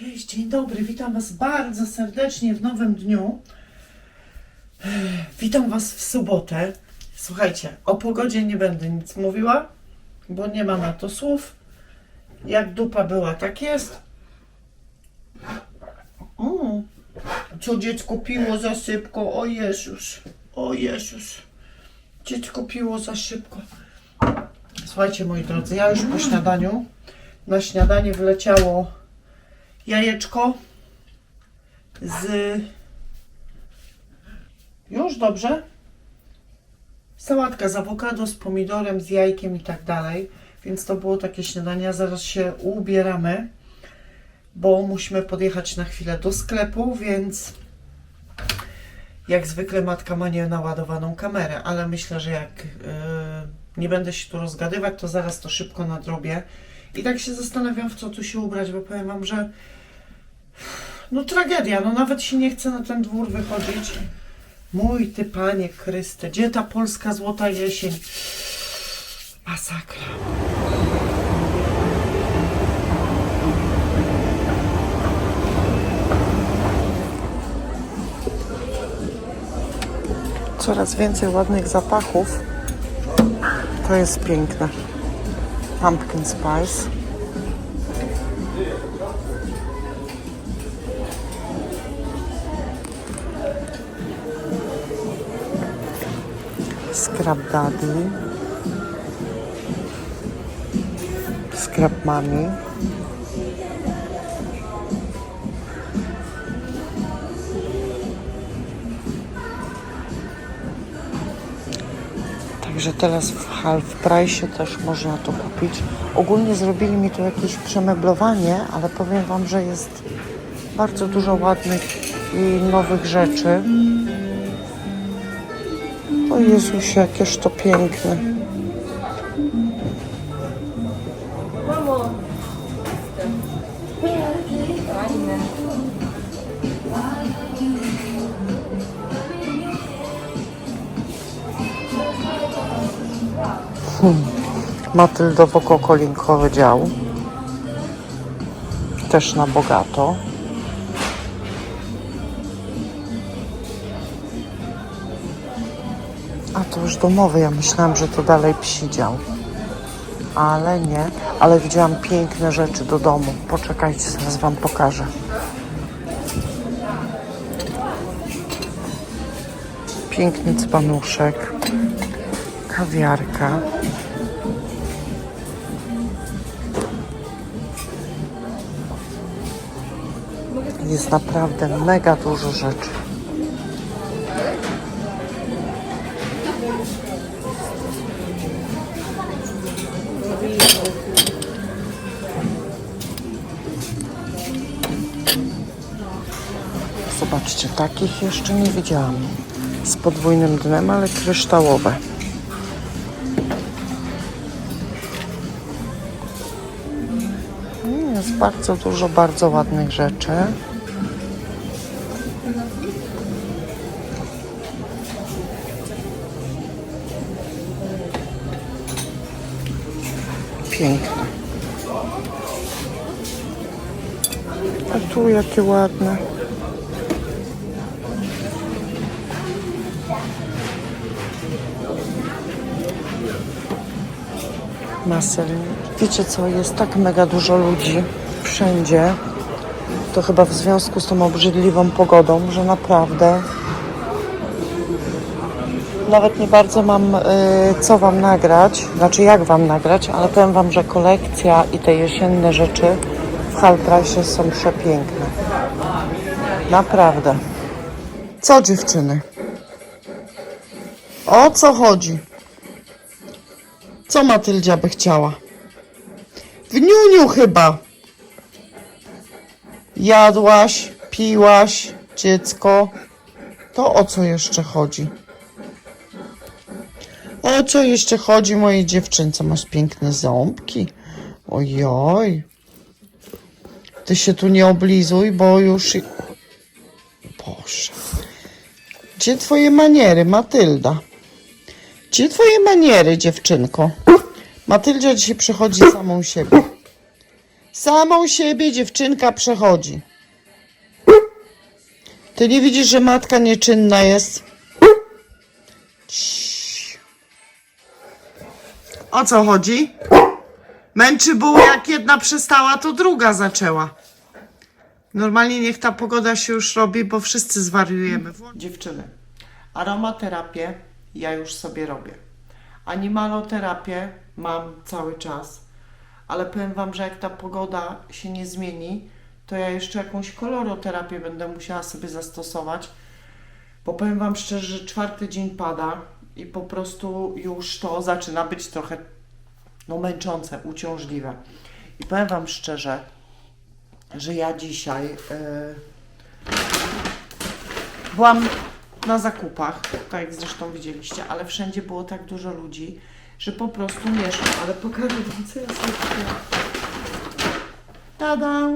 Cześć, dzień dobry, witam Was bardzo serdecznie w nowym dniu. Witam Was w sobotę. Słuchajcie, o pogodzie nie będę nic mówiła, bo nie ma na to słów. Jak dupa była, tak jest. Mm. Co dziecko piło za szybko? O Jezus, o Jezus. Dziecko piło za szybko. Słuchajcie, moi drodzy, ja już po śniadaniu. Na śniadanie wleciało jajeczko z. Już dobrze? Sałatka z awokado, z pomidorem, z jajkiem i tak dalej. Więc to było takie śniadanie. Zaraz się ubieramy, bo musimy podjechać na chwilę do sklepu, więc jak zwykle matka ma nienaładowaną kamerę, ale myślę, że jak yy, nie będę się tu rozgadywać, to zaraz to szybko nadrobię. I tak się zastanawiam, w co tu się ubrać, bo powiem Wam, że no tragedia, no nawet się nie chce na ten dwór wychodzić. Mój ty panie Chryste, gdzie ta polska złota jesień? Masakra. Coraz więcej ładnych zapachów. To jest piękne. Pumpkin spice. Scrap Daddy. Scrap Mommy. Także teraz w half price też można to kupić. Ogólnie zrobili mi tu jakieś przemeblowanie, ale powiem Wam, że jest bardzo dużo ładnych i nowych rzeczy. O Jezusie, jakież to piękne. Matyldowo-kokolinkowy dział. Też na bogato. A to już domowy, ja myślałam, że to dalej psi dział. Ale nie, ale widziałam piękne rzeczy do domu. Poczekajcie, zaraz wam pokażę. Piękny dzbanuszek, kawiarka. Jest naprawdę mega dużo rzeczy. Zobaczcie, takich jeszcze nie widziałam. Z podwójnym dnem, ale kryształowe. Mm, Jest bardzo dużo bardzo ładnych rzeczy. Piękne. A tu jakie ładne. Masel. Wiecie co, jest tak mega dużo ludzi wszędzie. To chyba w związku z tą obrzydliwą pogodą, że naprawdę nawet nie bardzo mam y, co wam nagrać, znaczy jak wam nagrać, ale powiem wam, że kolekcja i te jesienne rzeczy w Halprice są przepiękne. Naprawdę. Co dziewczyny? O co chodzi? Co Matyldzia by chciała? W niuniu chyba. Jadłaś, piłaś, dziecko. To o co jeszcze chodzi? O co jeszcze chodzi mojej dziewczynce? Masz piękne ząbki. Ojoj. Ty się tu nie oblizuj, bo już... Boże. Gdzie twoje maniery, Matylda? Gdzie twoje maniery, dziewczynko? Matyldzia dzisiaj przychodzi samą siebie. Samą siebie dziewczynka przechodzi. Ty nie widzisz, że matka nieczynna jest? O co chodzi? Męczy buł, jak jedna przestała, to druga zaczęła. Normalnie niech ta pogoda się już robi, bo wszyscy zwariujemy. Dziewczyny, aromaterapię ja już sobie robię. Animaloterapię mam cały czas. Ale powiem Wam, że jak ta pogoda się nie zmieni, to ja jeszcze jakąś koloroterapię będę musiała sobie zastosować. Bo powiem Wam szczerze, że czwarty dzień pada i po prostu już to zaczyna być trochę no, męczące, uciążliwe. I powiem Wam szczerze, że ja dzisiaj yy, byłam na zakupach, tak jak zresztą widzieliście, ale wszędzie było tak dużo ludzi, że po prostu nie szło. Ale pokażę Wam, co ja sobie. Tada!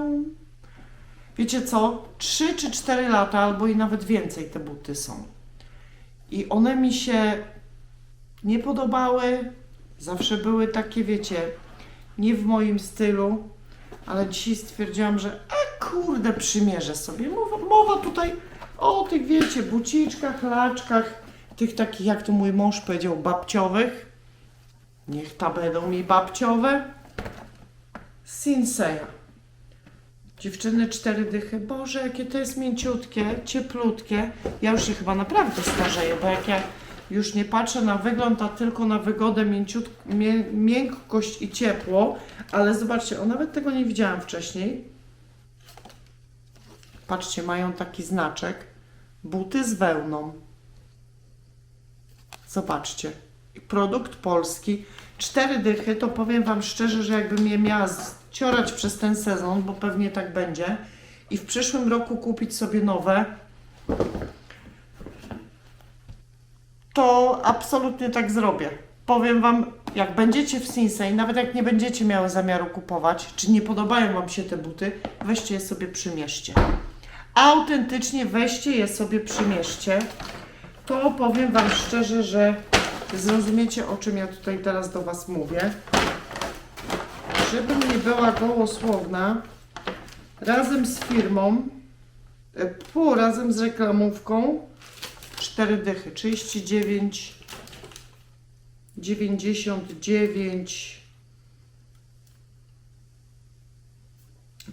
Wiecie co? 3 czy 4 lata, albo i nawet więcej te buty są. I one mi się nie podobały. Zawsze były takie, wiecie, nie w moim stylu. Ale dzisiaj stwierdziłam, że e kurde, przymierzę sobie. Mowa, mowa tutaj o tych, wiecie, buciczkach, laczkach, tych takich, jak to mój mąż powiedział, babciowych. Niech ta będą mi babciowe. Sinseya. Dziewczyny cztery dychy. Boże, jakie to jest mięciutkie, cieplutkie. Ja już się chyba naprawdę starzeję, bo jak ja już nie patrzę na wygląd, a tylko na wygodę, mięciut, mię, miękkość i ciepło, ale zobaczcie, o nawet tego nie widziałam wcześniej. Patrzcie, mają taki znaczek. Buty z wełną. Zobaczcie. Produkt polski. Cztery dychy, to powiem Wam szczerze, że jakbym je miała ciorać przez ten sezon, bo pewnie tak będzie, i w przyszłym roku kupić sobie nowe, to absolutnie tak zrobię. Powiem Wam, jak będziecie w Sinsei, nawet jak nie będziecie miały zamiaru kupować, czy nie podobają Wam się te buty, weźcie je sobie przymierzcie. Autentycznie weźcie je sobie przymierzcie. To powiem Wam szczerze, że zrozumiecie o czym ja tutaj teraz do Was mówię. Żebym nie była gołosłowna, razem z firmą, e, pół razem z reklamówką, 4 dychy, 39, 99.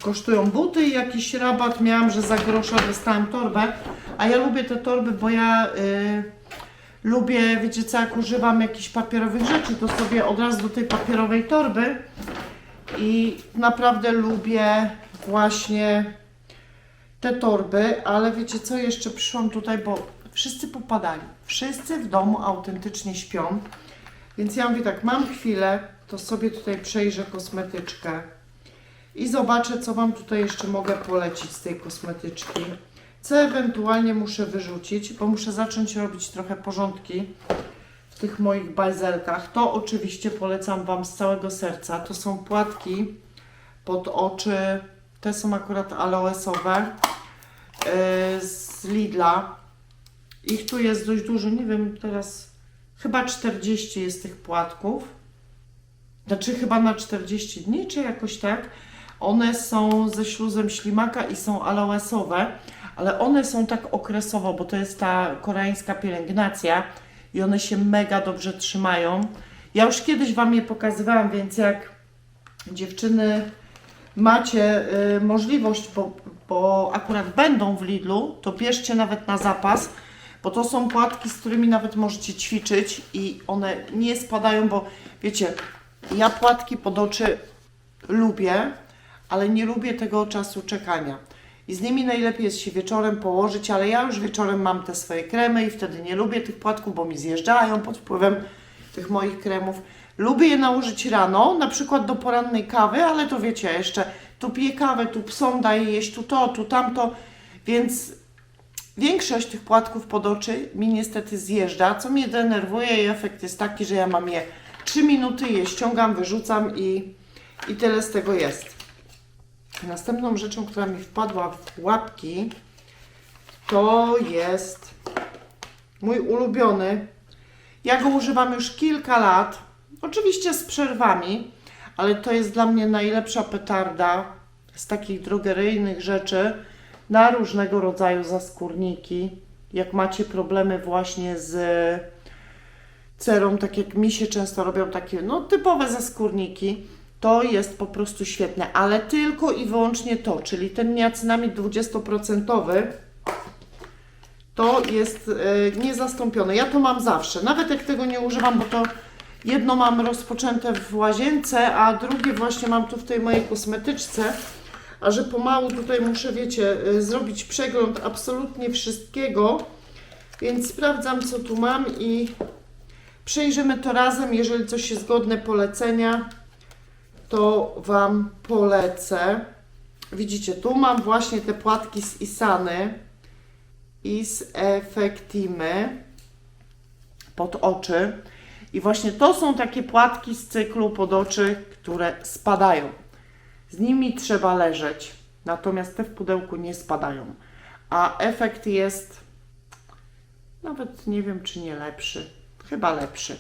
Kosztują buty i jakiś rabat miałam, że za grosza dostałam torbę, a ja lubię te torby, bo ja y, lubię, wiecie co, jak używam jakichś papierowych rzeczy, to sobie od razu do tej papierowej torby i naprawdę lubię właśnie te torby, ale wiecie co, jeszcze przyszłam tutaj, bo wszyscy popadali. Wszyscy w domu autentycznie śpią. Więc ja mówię tak, mam chwilę, to sobie tutaj przejrzę kosmetyczkę i zobaczę, co Wam tutaj jeszcze mogę polecić z tej kosmetyczki. Co ewentualnie muszę wyrzucić, bo muszę zacząć robić trochę porządki tych moich bajzelkach. To oczywiście polecam Wam z całego serca. To są płatki pod oczy. Te są akurat aloesowe yy, z Lidla. Ich tu jest dość dużo, nie wiem teraz, chyba 40 jest tych płatków. Znaczy chyba na 40 dni, czy jakoś tak. One są ze śluzem ślimaka i są aloesowe, ale one są tak okresowo, bo to jest ta koreańska pielęgnacja i one się mega dobrze trzymają. Ja już kiedyś Wam je pokazywałam, więc jak dziewczyny macie y, możliwość, bo, bo akurat będą w Lidlu, to bierzcie nawet na zapas, bo to są płatki, z którymi nawet możecie ćwiczyć i one nie spadają, bo wiecie, ja płatki pod oczy lubię, ale nie lubię tego czasu czekania. I z nimi najlepiej jest się wieczorem położyć, ale ja już wieczorem mam te swoje kremy i wtedy nie lubię tych płatków, bo mi zjeżdżają pod wpływem tych moich kremów. Lubię je nałożyć rano, na przykład do porannej kawy, ale to wiecie, ja jeszcze tu piję kawę, tu psom daję jeść, tu to, tu tamto, więc większość tych płatków pod oczy mi niestety zjeżdża, co mnie denerwuje i efekt jest taki, że ja mam je 3 minuty, je ściągam, wyrzucam i, i tyle z tego jest. Następną rzeczą, która mi wpadła w łapki, to jest mój ulubiony. Ja go używam już kilka lat, oczywiście z przerwami, ale to jest dla mnie najlepsza petarda z takich drogeryjnych rzeczy na różnego rodzaju zaskórniki. Jak macie problemy właśnie z cerą, tak jak mi się często robią takie no, typowe zaskórniki, to jest po prostu świetne, ale tylko i wyłącznie to, czyli ten niacynamid 20% to jest e, niezastąpione. Ja to mam zawsze, nawet jak tego nie używam, bo to jedno mam rozpoczęte w łazience, a drugie właśnie mam tu w tej mojej kosmetyczce, a że pomału tutaj muszę, wiecie, e, zrobić przegląd absolutnie wszystkiego, więc sprawdzam co tu mam i przejrzymy to razem. Jeżeli coś jest godne polecenia, to Wam polecę. Widzicie, tu mam właśnie te płatki z Isany i z Effectimy pod oczy. I właśnie to są takie płatki z cyklu pod oczy, które spadają. Z nimi trzeba leżeć, natomiast te w pudełku nie spadają. A efekt jest nawet nie wiem, czy nie lepszy. Chyba lepszy.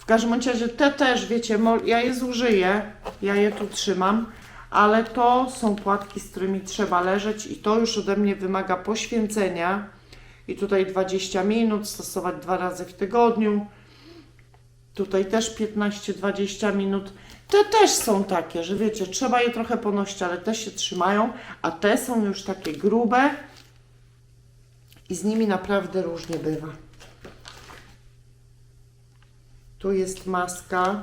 W każdym razie te też, wiecie, ja je zużyję, ja je tu trzymam, ale to są płatki, z którymi trzeba leżeć i to już ode mnie wymaga poświęcenia. I tutaj 20 minut, stosować dwa razy w tygodniu. Tutaj też 15-20 minut. Te też są takie, że wiecie, trzeba je trochę ponosić, ale te się trzymają, a te są już takie grube i z nimi naprawdę różnie bywa. Tu jest maska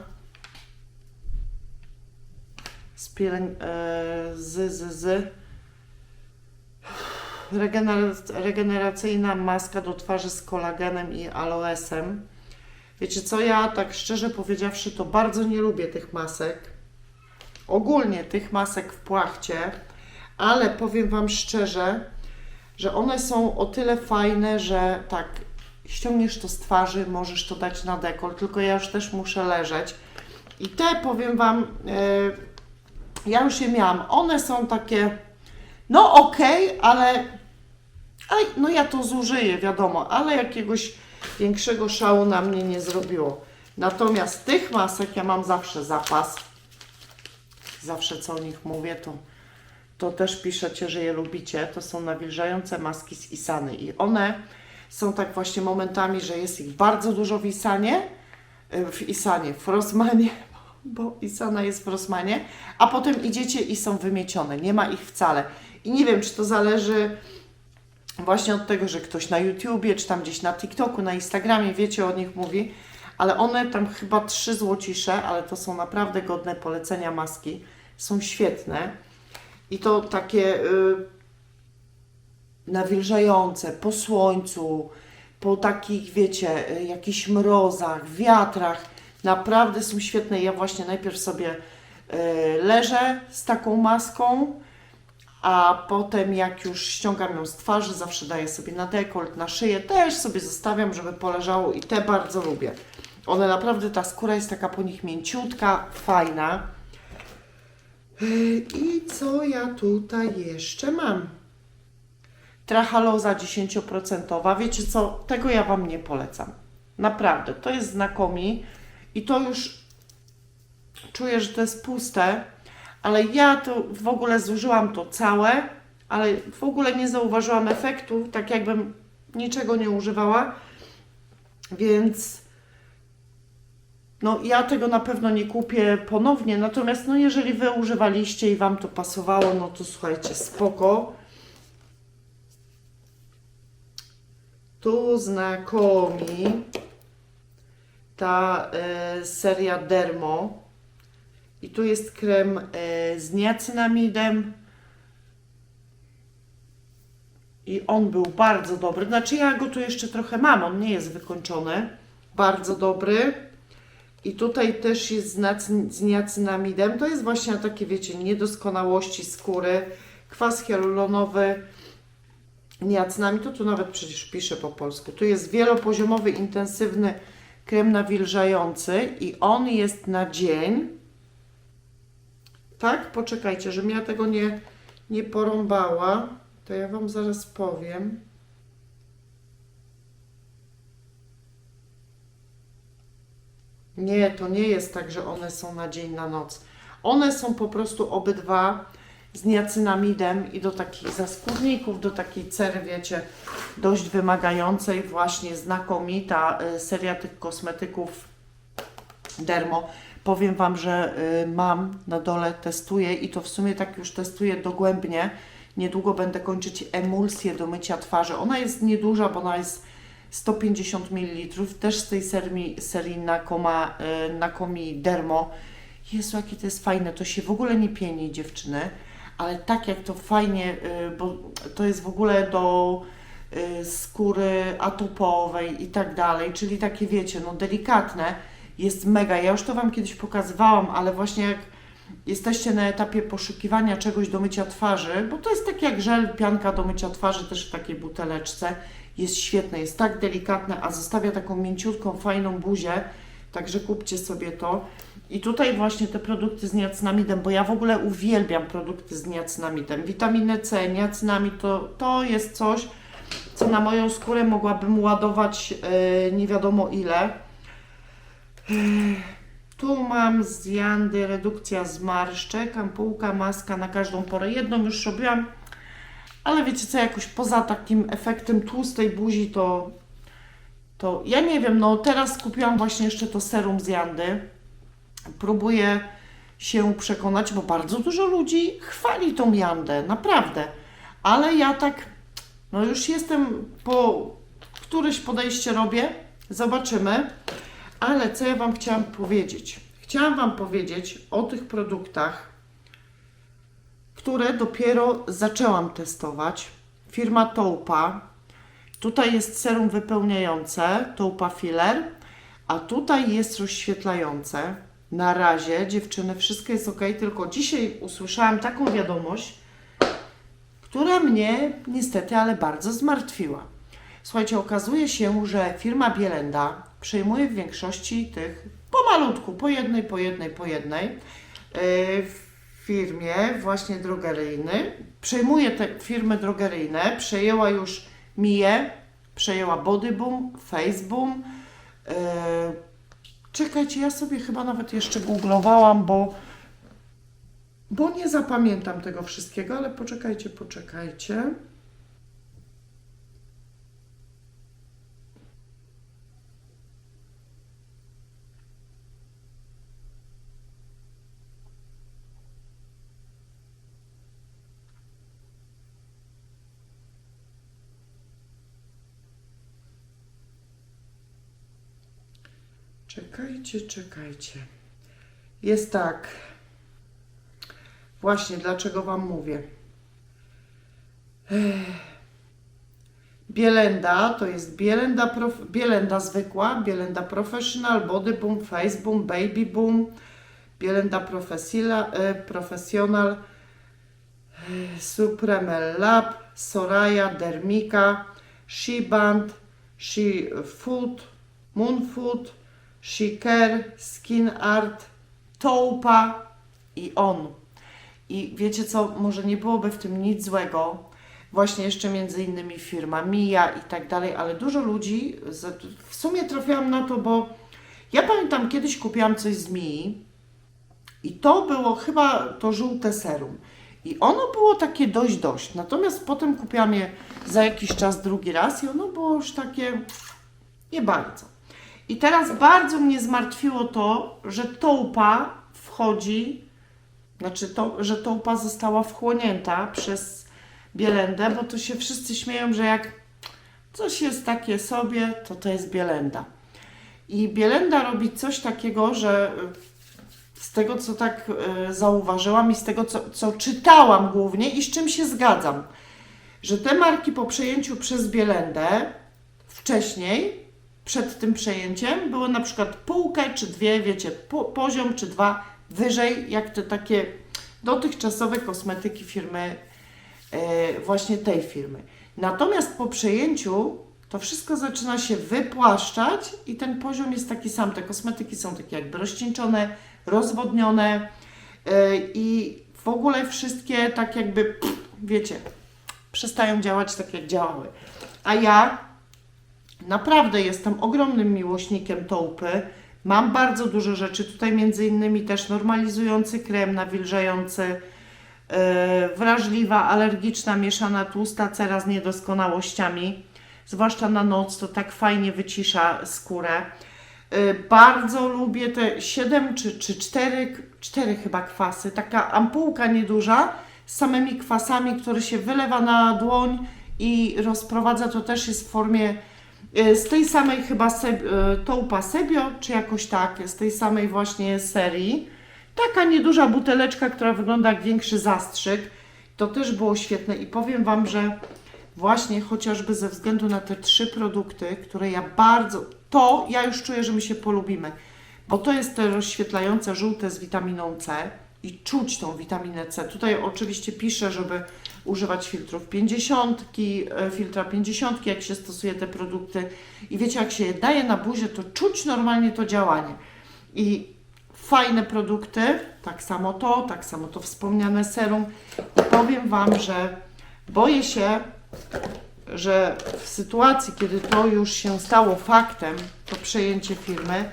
z e, z, z, z. Regener- regeneracyjna maska do twarzy z kolagenem i aloesem. Wiecie co, ja tak szczerze powiedziawszy, to bardzo nie lubię tych masek. Ogólnie tych masek w płachcie, ale powiem Wam szczerze, że one są o tyle fajne, że tak, ściągniesz to z twarzy, możesz to dać na dekol, tylko ja już też muszę leżeć. I te powiem Wam, e, ja już je miałam. One są takie, no okej, ale, ale no ja to zużyję, wiadomo, ale jakiegoś większego szału na mnie nie zrobiło. Natomiast tych masek ja mam zawsze zapas. Zawsze co o nich mówię, to to też piszecie, że je lubicie. To są nawilżające maski z Isany i one są tak właśnie momentami, że jest ich bardzo dużo w Isanie, y, w Isanie, w Rosmanie, bo Isana jest w Rosmanie, a potem idziecie i są wymiecione, nie ma ich wcale. I nie wiem, czy to zależy właśnie od tego, że ktoś na YouTubie, czy tam gdzieś na TikToku, na Instagramie, wiecie, o nich mówi, ale one tam chyba trzy złocisze, ale to są naprawdę godne polecenia maski, są świetne. I to takie y, nawilżające po słońcu, po takich, wiecie, y, jakichś mrozach, wiatrach. Naprawdę są świetne. Ja właśnie najpierw sobie y, leżę z taką maską, a potem jak już ściągam ją z twarzy, zawsze daję sobie na dekolt, na szyję, też sobie zostawiam, żeby poleżało i te bardzo lubię. One naprawdę, ta skóra jest taka po nich mięciutka, fajna. I co ja tutaj jeszcze mam? Trachaloza 10%. Wiecie co? Tego ja Wam nie polecam. Naprawdę, to jest znakomi i to już czuję, że to jest puste, ale ja to w ogóle zużyłam to całe, ale w ogóle nie zauważyłam efektu, tak jakbym niczego nie używała, więc no, ja tego na pewno nie kupię ponownie, natomiast no, jeżeli Wy używaliście i Wam to pasowało, no to słuchajcie, spoko. Tu znakomi ta e, seria Dermo i tu jest krem e, z niacynamidem i on był bardzo dobry, znaczy ja go tu jeszcze trochę mam, on nie jest wykończony, bardzo dobry. I tutaj też jest z, niacynamidem. To jest właśnie takie, wiecie, niedoskonałości skóry. Kwas hialuronowy, niacynamid. To tu nawet przecież pisze po polsku. Tu jest wielopoziomowy, intensywny krem nawilżający i on jest na dzień. Tak? Poczekajcie, żebym ja tego nie, nie porąbała. To ja Wam zaraz powiem. Nie, to nie jest tak, że one są na dzień, na noc. One są po prostu obydwa z niacynamidem i do takich zaskórników, do takiej cery, wiecie, dość wymagającej, właśnie znakomita y, seria tych kosmetyków Dermo. Powiem Wam, że y, mam na dole, testuję i to w sumie tak już testuję dogłębnie. Niedługo będę kończyć emulsję do mycia twarzy. Ona jest nieduża, bo ona jest 150 ml, też z tej serii, serii Nakoma, y, Nakomi Dermo. Jezu, jakie to jest fajne, to się w ogóle nie pieni dziewczyny, ale tak jak to fajnie, y, bo to jest w ogóle do y, skóry atopowej i tak dalej, czyli takie wiecie, no delikatne, jest mega. Ja już to Wam kiedyś pokazywałam, ale właśnie jak jesteście na etapie poszukiwania czegoś do mycia twarzy, bo to jest tak jak żel, pianka do mycia twarzy, też w takiej buteleczce, jest świetne, jest tak delikatne, a zostawia taką mięciutką, fajną buzię, także kupcie sobie to. I tutaj właśnie te produkty z niacinamidem, bo ja w ogóle uwielbiam produkty z niacinamidem. Witaminę C, niacinamid to, to jest coś, co na moją skórę mogłabym ładować e, nie wiadomo ile. Tu mam z Jandy redukcja zmarszczek, ampułka, maska na każdą porę. Jedną już robiłam, ale wiecie co, jakoś poza takim efektem tłustej buzi to, to ja nie wiem, no teraz kupiłam właśnie jeszcze to serum z Jandy. Próbuję się przekonać, bo bardzo dużo ludzi chwali tą Jandę, naprawdę. Ale ja tak, no już jestem po któreś podejście robię, zobaczymy. Ale co ja Wam chciałam powiedzieć? Chciałam Wam powiedzieć o tych produktach, które dopiero zaczęłam testować. Firma Toupa. Tutaj jest serum wypełniające, Toupa Filler, a tutaj jest rozświetlające. Na razie, dziewczyny, wszystko jest ok, tylko dzisiaj usłyszałam taką wiadomość, która mnie niestety, ale bardzo zmartwiła. Słuchajcie, okazuje się, że firma Bielenda przejmuje w większości tych pomalutku, po jednej, po jednej, po jednej yy, firmie właśnie drogeryjny. Przejmuje te firmy drogeryjne, przejęła już Mię, przejęła Bodyboom, Faceboom. Yy, czekajcie, ja sobie chyba nawet jeszcze googlowałam, bo bo nie zapamiętam tego wszystkiego, ale poczekajcie, poczekajcie. Czekajcie, czekajcie. Jest tak. Właśnie, dlaczego Wam mówię. Bielenda to jest Bielenda, prof, Bielenda zwykła, Bielenda Professional, Body Boom, Face Boom, Baby Boom, Bielenda e, Professional, e, Supreme Lab, Soraya, Dermika, She Band, She Food, Moon Food, Care, Skin Art, Toupa i On. I wiecie co, może nie byłoby w tym nic złego, właśnie jeszcze między innymi firma Mia i tak dalej, ale dużo ludzi, w sumie trafiłam na to, bo ja pamiętam kiedyś kupiłam coś z Mii i to było chyba to żółte serum. I ono było takie dość dość, natomiast potem kupiłam je za jakiś czas drugi raz i ono było już takie nie bardzo. I teraz bardzo mnie zmartwiło to, że toupa wchodzi, znaczy to, że toupa została wchłonięta przez Bielendę, bo to się wszyscy śmieją, że jak coś jest takie sobie, to to jest Bielenda. I Bielenda robi coś takiego, że y, z tego, co tak y, zauważyłam i z tego, co, co czytałam głównie i z czym się zgadzam, że te marki po przejęciu przez Bielendę wcześniej, przed tym przejęciem, były na przykład półkę czy dwie, wiecie, po, poziom czy dwa wyżej, jak te takie dotychczasowe kosmetyki firmy, e, właśnie tej firmy. Natomiast po przejęciu to wszystko zaczyna się wypłaszczać i ten poziom jest taki sam. Te kosmetyki są takie jakby rozcieńczone, rozwodnione e, i w ogóle wszystkie tak jakby, pff, wiecie, przestają działać tak jak działały. A ja naprawdę jestem ogromnym miłośnikiem Toupy. Mam bardzo dużo rzeczy, tutaj między innymi też normalizujący krem nawilżający, yy, wrażliwa, alergiczna, mieszana tłusta cera z niedoskonałościami, zwłaszcza na noc, to tak fajnie wycisza skórę. Yy, bardzo lubię te 7 czy, czy 4, 4 chyba kwasy, taka ampułka nieduża z samymi kwasami, które się wylewa na dłoń i rozprowadza, to też jest w formie z tej samej chyba se, Toupa Sebio, czy jakoś tak, z tej samej właśnie serii. Taka nieduża buteleczka, która wygląda jak większy zastrzyk. To też było świetne i powiem Wam, że właśnie chociażby ze względu na te trzy produkty, które ja bardzo, to ja już czuję, że my się polubimy, bo to jest te rozświetlające żółte z witaminą C i czuć tą witaminę C. Tutaj oczywiście piszę, żeby używać filtrów 50, e, filtra 50, jak się stosuje te produkty i wiecie, jak się je daje na buzię, to czuć normalnie to działanie. I fajne produkty, tak samo to, tak samo to wspomniane serum. I powiem Wam, że boję się, że w sytuacji, kiedy to już się stało faktem, to przejęcie firmy,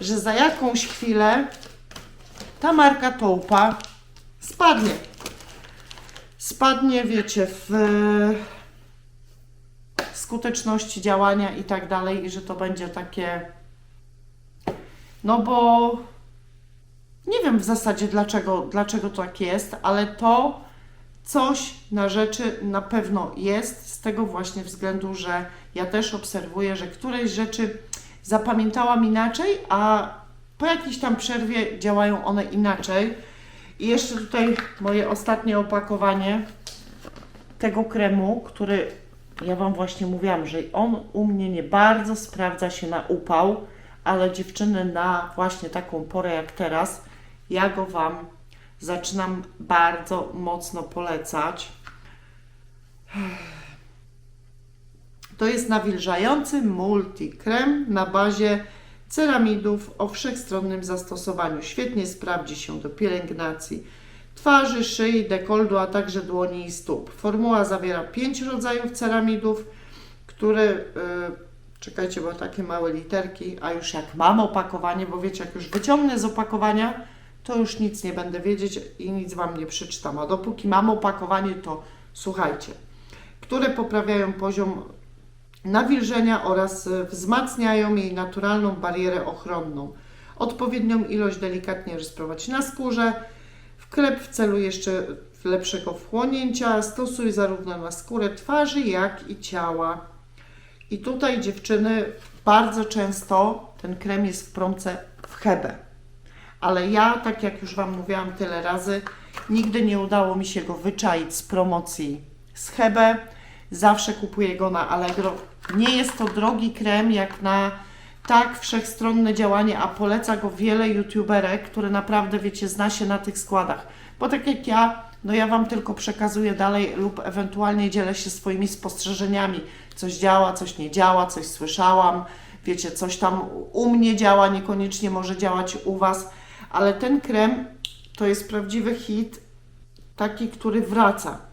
że za jakąś chwilę ta marka Toupa spadnie. Spadnie, wiecie, w skuteczności działania i tak dalej, i że to będzie takie. No bo nie wiem w zasadzie dlaczego, dlaczego tak jest, ale to coś na rzeczy na pewno jest, z tego właśnie względu, że ja też obserwuję, że któreś rzeczy zapamiętałam inaczej, a po jakiejś tam przerwie działają one inaczej. I jeszcze tutaj moje ostatnie opakowanie tego kremu, który ja Wam właśnie mówiłam, że on u mnie nie bardzo sprawdza się na upał, ale dziewczyny na właśnie taką porę jak teraz, ja go Wam zaczynam bardzo mocno polecać. To jest nawilżający multikrem na bazie ceramidów o wszechstronnym zastosowaniu. Świetnie sprawdzi się do pielęgnacji twarzy, szyi, dekoldu, a także dłoni i stóp. Formuła zawiera pięć rodzajów ceramidów, które, yy, czekajcie, bo takie małe literki, a już jak mam opakowanie, bo wiecie, jak już wyciągnę z opakowania, to już nic nie będę wiedzieć i nic Wam nie przeczytam. A dopóki mam opakowanie, to słuchajcie, które poprawiają poziom nawilżenia oraz e, wzmacniają jej naturalną barierę ochronną. Odpowiednią ilość delikatnie rozprowadź na skórze. Wklep w celu jeszcze lepszego wchłonięcia. Stosuj zarówno na skórę twarzy, jak i ciała. I tutaj dziewczyny bardzo często ten krem jest w promce w hebę. Ale ja, tak jak już Wam mówiłam tyle razy, nigdy nie udało mi się go wyczaić z promocji z hebę. Zawsze kupuję go na Allegro. Nie jest to drogi krem jak na tak wszechstronne działanie, a poleca go wiele youtuberek, które naprawdę, wiecie, zna się na tych składach. Bo tak jak ja, no ja Wam tylko przekazuję dalej lub ewentualnie dzielę się swoimi spostrzeżeniami. Coś działa, coś nie działa, coś słyszałam, wiecie, coś tam u mnie działa, niekoniecznie może działać u Was, ale ten krem to jest prawdziwy hit, taki, który wraca.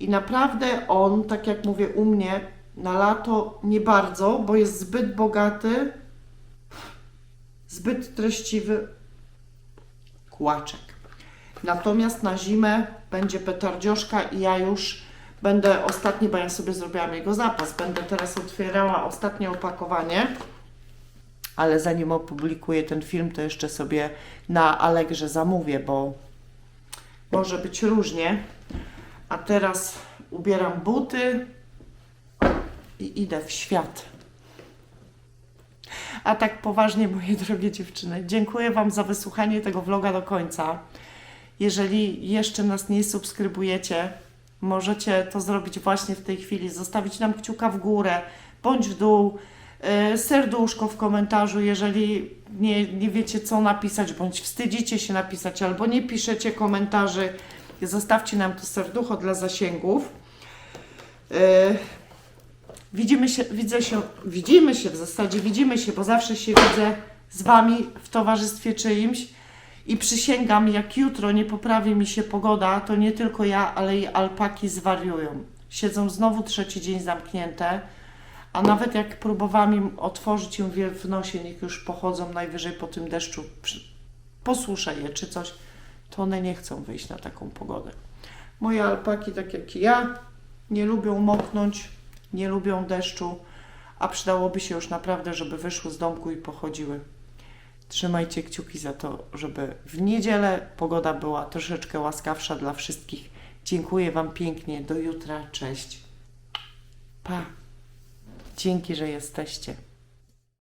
I naprawdę on, tak jak mówię u mnie, na lato nie bardzo, bo jest zbyt bogaty, zbyt treściwy kłaczek. Natomiast na zimę będzie petardzioszka i ja już będę ostatni, bo ja sobie zrobiłam jego zapas. Będę teraz otwierała ostatnie opakowanie, ale zanim opublikuję ten film, to jeszcze sobie na Allegrze zamówię, bo może być różnie. A teraz ubieram buty i idę w świat. A tak poważnie, moje drogie dziewczyny, dziękuję Wam za wysłuchanie tego vloga do końca. Jeżeli jeszcze nas nie subskrybujecie, możecie to zrobić właśnie w tej chwili. Zostawić nam kciuka w górę bądź w dół, yy, serduszko w komentarzu, jeżeli nie, nie wiecie co napisać, bądź wstydzicie się napisać, albo nie piszecie komentarzy. Zostawcie nam to serducho dla zasięgów. Yy, widzimy się, widzę się, widzimy się w zasadzie, widzimy się, bo zawsze się widzę z Wami w towarzystwie czyimś i przysięgam, jak jutro nie poprawi mi się pogoda, to nie tylko ja, ale i alpaki zwariują. Siedzą znowu trzeci dzień zamknięte, A nawet jak próbowałam im otworzyć wie- w nosie, niech już pochodzą najwyżej po tym deszczu, posłuszę je czy coś, to one nie chcą wyjść na taką pogodę. Moje alpaki, tak jak ja, nie lubią moknąć, nie lubią deszczu, a przydałoby się już naprawdę, żeby wyszły z domku i pochodziły. Trzymajcie kciuki za to, żeby w niedzielę pogoda była troszeczkę łaskawsza dla wszystkich. Dziękuję Wam pięknie. Do jutra. Cześć. Pa. Dzięki, że jesteście.